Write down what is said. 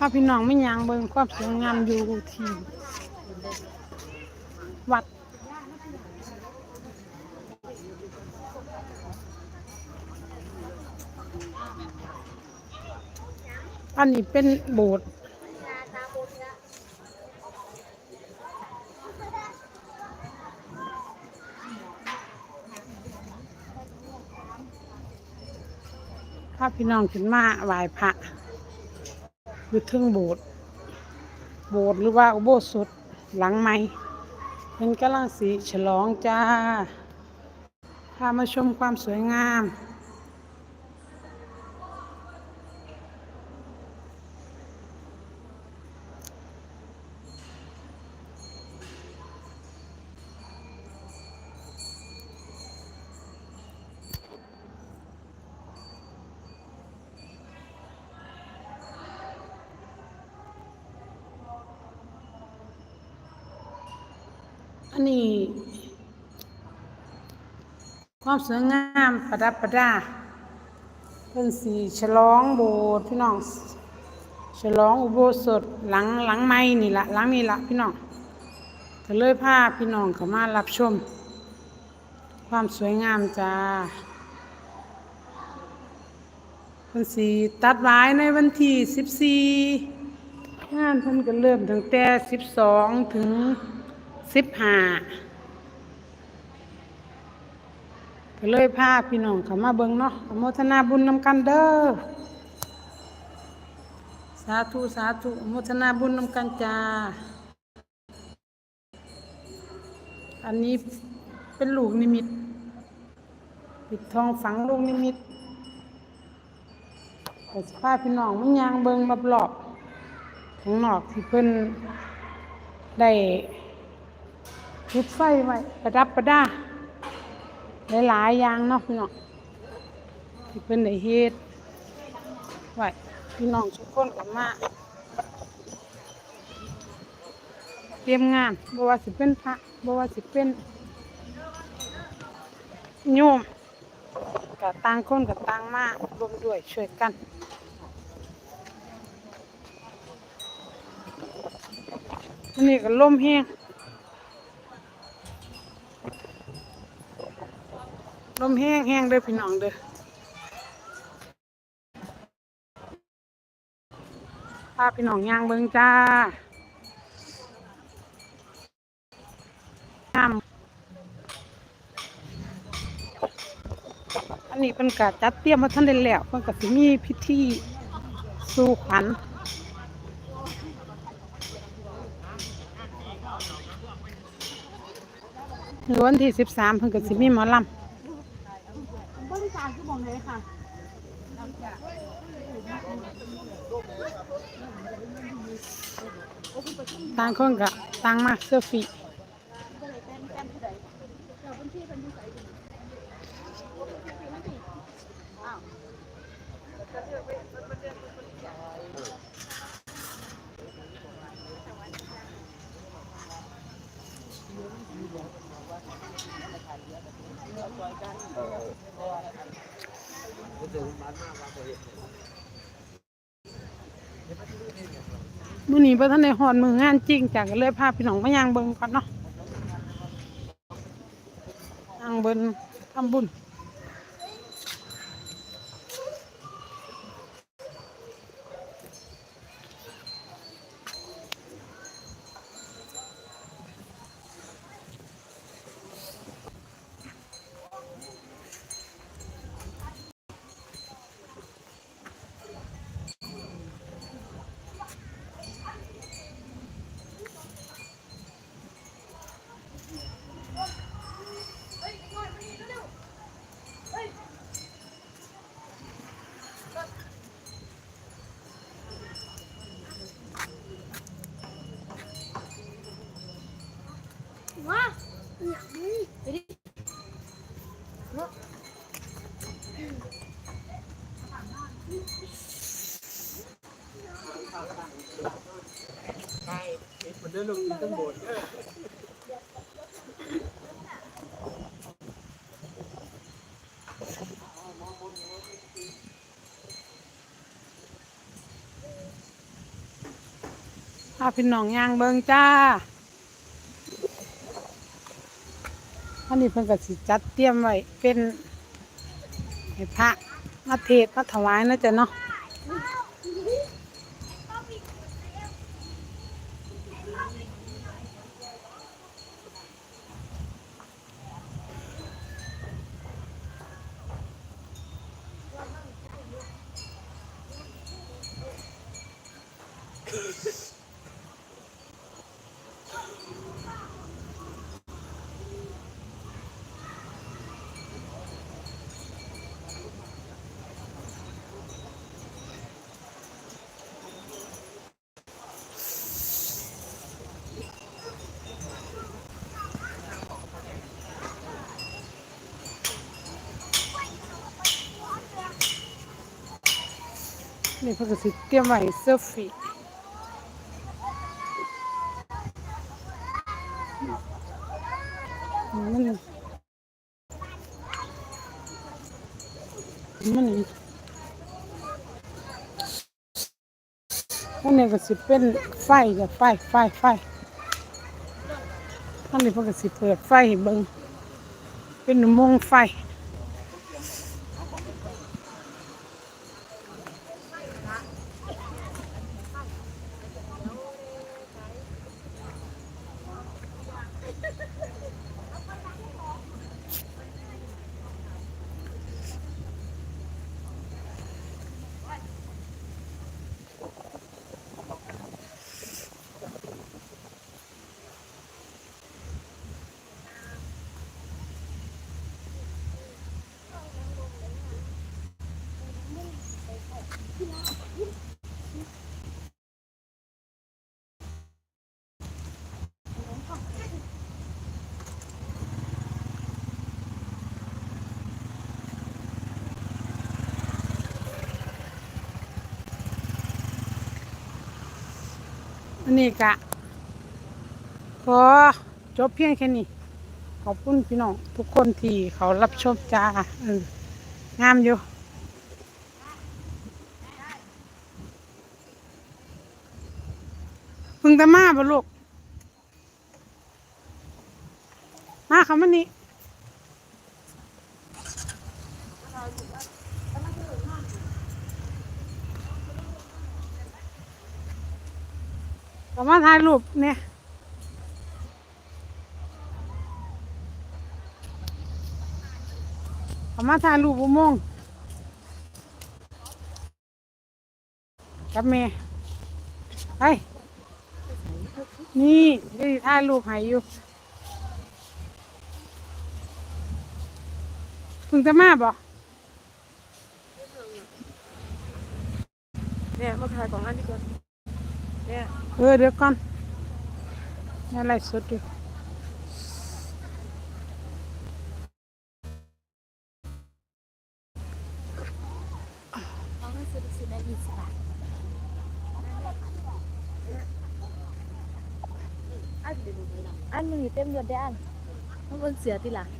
พาพี่น้องไม่ยางเบิ่งความสวยงามอยู่ที่ วัดอันนี้เป็นโบสถ์พาพี่น้องขึ้นมาไหว้พระ อยู่ทึ่งโบสถ์โบสถ์หรือว่าอุโบสถหลังไม้เป็นกำลังสีฉลองจ้าพามาชมความสวยงาม อันนี้ ความสวยงามประดับประดาเป็นสีฉลองโบสถ์พี่น้อง ฉลองอุโบสถหลังหลังไม้นี่ละหลังนี่ละพี่น้องก็เลยพาพี่น้องเข้ามารับชม ความสวยงามจ้าเป็นสีตัดไว้ในวันที่สิบสี่งานเพิ่นก็เริ่มตั้งแต่สิบสองถึง สิบห้าก็เลยพาพี่น้องเขามาเบิ่งเนาะอโมทนาบุญนำกันเด้อ สาธุ สาธุอโมทนาบุญนำกันจ้า อันนี้เป็นลูกนิมิต ปิดทองฝังลูกนิมิตแต่สภาพี่น้องมันยางเบิ่งมารอบๆข้างนอกที่เพิ่นได้ จุดไฟไว้ประดับประดาหลายๆอย่างเนาะพี่น้องที่เป็นได้เฮ็ดไว้พี่น้องทุกคนก็มาเตรียมงานบ่ว่าสิเป็นพระบ่ว่าสิเป็นโยมก็ต่างคนก็ต่างมารวมด้วยช่วยกันอันนี้ก็ลมแห้ง ลมแห้งแห้งเด้อพี่น้องเด้อพาพี่น้องย่างเบิ้งจ้าน้ำอันนี้เป็นกาจัดเตรียมมาท่านได้แล้วเพิ่นก็สิมีพิธีสู่ขวัญหรือวันที่สิบสามเพิ่นก็สิมีหมอลำ บริการคือมอง เลยค่ะต่างคนก็ต่างมาเสื้อฟี มื่อนี้บ่ทันในหอนมืองานจริงจังก็เลยพาพี่น้องมายางเบิงก่อนเนาะยางเบิงทำบุญ มันเดินลงตั้งบนพาพี่น้องย่างเบิงจ้า อันนี้เพิ่นก็สิจัดเตรียมไว้เป็นให้พระมาเทศมาถวายนะจ๊ะเนาะ นี่เพิ่นก็สิเตรียมไว้เซอร์ฟีมันมันอันนี้ก็สิเป็นไฟจ้ะไฟไฟไฟอันนี้เพิ่นก็สิเปิดไฟเบิ่งเป็นมงไฟ อันนี้กะขอจบเพียงแค่นี้ ขอบคุณพี่น้องทุกคนที่เขารับชมจ้าเอองามอยู่พึ่งต่มาบ่ลูกมาคำวันนี้ ก็มาถ่ายรูปเนี่ยก็มาถ่ายรูปอุโมงค์กับแม่ไปนี่ได้ถ่ายรูปให้อยู่เพิ่งจะมาบ่เนี่ยมาถ่ายของอันดีกว่าเนี่ยเออเดี๋ยวก่อนนี่อะไรสดอยู่เขาให้ซื้อซื้อได้ยี่สิบบาท อันเดียวอันหนึ่งอยู่เต็มยศไ